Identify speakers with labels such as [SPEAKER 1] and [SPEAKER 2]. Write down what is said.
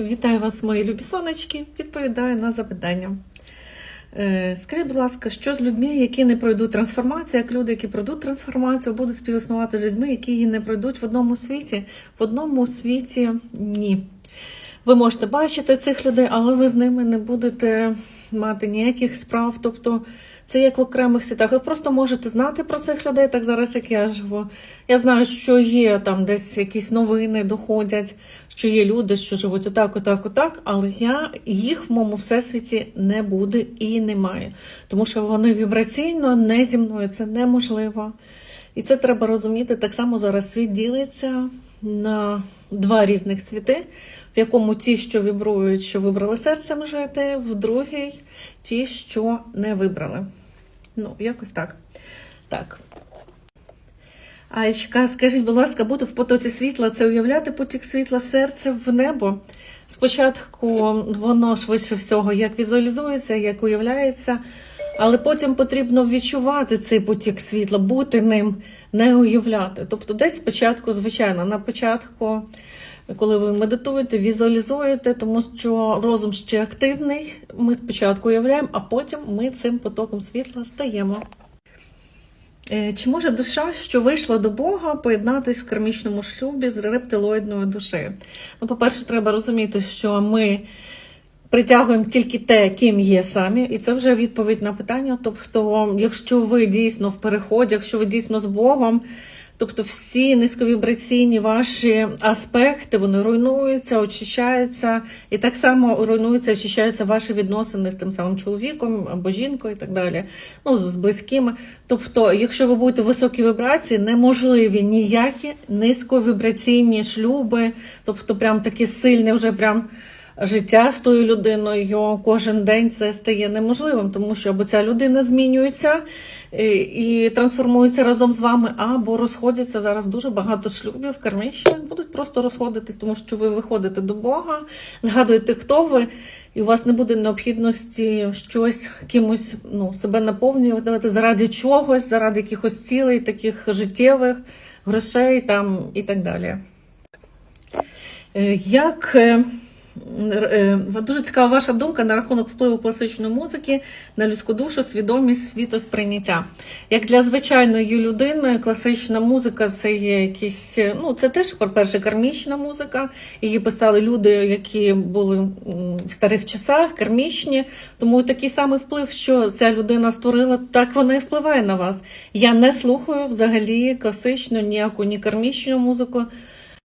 [SPEAKER 1] Вітаю вас, мої любі сонечки. Відповідаю на запитання. Е, Скажіть, будь ласка, що з людьми, які не пройдуть трансформацію, як люди, які пройдуть трансформацію, будуть співіснувати з людьми, які її не пройдуть в одному світі? В одному світі ні. Ви можете бачити цих людей, але ви з ними не будете мати ніяких справ. Тобто це як в окремих світах. Ви просто можете знати про цих людей, так зараз як я живу. Я знаю, що є там десь якісь новини доходять, що є люди, що живуть отак, отак, отак, але я їх в моєму всесвіті не буде і немає. Тому що вони вібраційно не зі мною, це неможливо. І це треба розуміти. Так само зараз світ ділиться на два різних світи, в якому ті, що вібрують, що вибрали серцем жити, в другий ті, що не вибрали. Ну, якось так. Так. Аєчка, скажіть, будь ласка, бути в потоці світла це уявляти потік світла серця в небо. Спочатку воно швидше всього як візуалізується, як уявляється, але потім потрібно відчувати цей потік світла, бути ним, не уявляти. Тобто, десь спочатку, звичайно, на початку, коли ви медитуєте, візуалізуєте, тому що розум ще активний. Ми спочатку уявляємо, а потім ми цим потоком світла стаємо. Е, Чи може душа, що вийшла до Бога, поєднатись в кармічному шлюбі з рептилоїдною душею? Ну, по-перше, треба розуміти, що ми притягуємо тільки те, ким є самі, і це вже відповідь на питання. Тобто, якщо ви дійсно в переході, якщо ви дійсно з Богом, тобто всі низьковібраційні ваші аспекти вони руйнуються, очищаються, і так само руйнуються, очищаються ваші відносини з тим самим чоловіком або жінкою, і так далі. Ну, з близькими. Тобто, якщо ви будете в високій вібрації, неможливі ніякі низьковібраційні шлюби, тобто, прям такі сильні, вже прям. Життя з тою людиною кожен день це стає неможливим, тому що або ця людина змінюється і, і трансформується разом з вами, або розходяться зараз дуже багато шлюбів, кармічні будуть просто розходитись, тому що ви виходите до Бога, згадуєте, хто ви, і у вас не буде необхідності щось кимось ну, себе наповнювати заради чогось, заради якихось цілей, таких життєвих грошей там і так далі. Е, Як е, е, дуже цікава ваша думка на рахунок впливу класичної музики на людську душу, свідомість, світосприйняття. Як для звичайної людини, класична музика це є якісь, е, ну це теж, по-перше, кармічна музика. Її писали люди, які були в старих часах, кармічні. Тому такий самий вплив, що ця людина створила, так вона і впливає на вас. Я не слухаю взагалі класичну ніяку ні кармічну музику.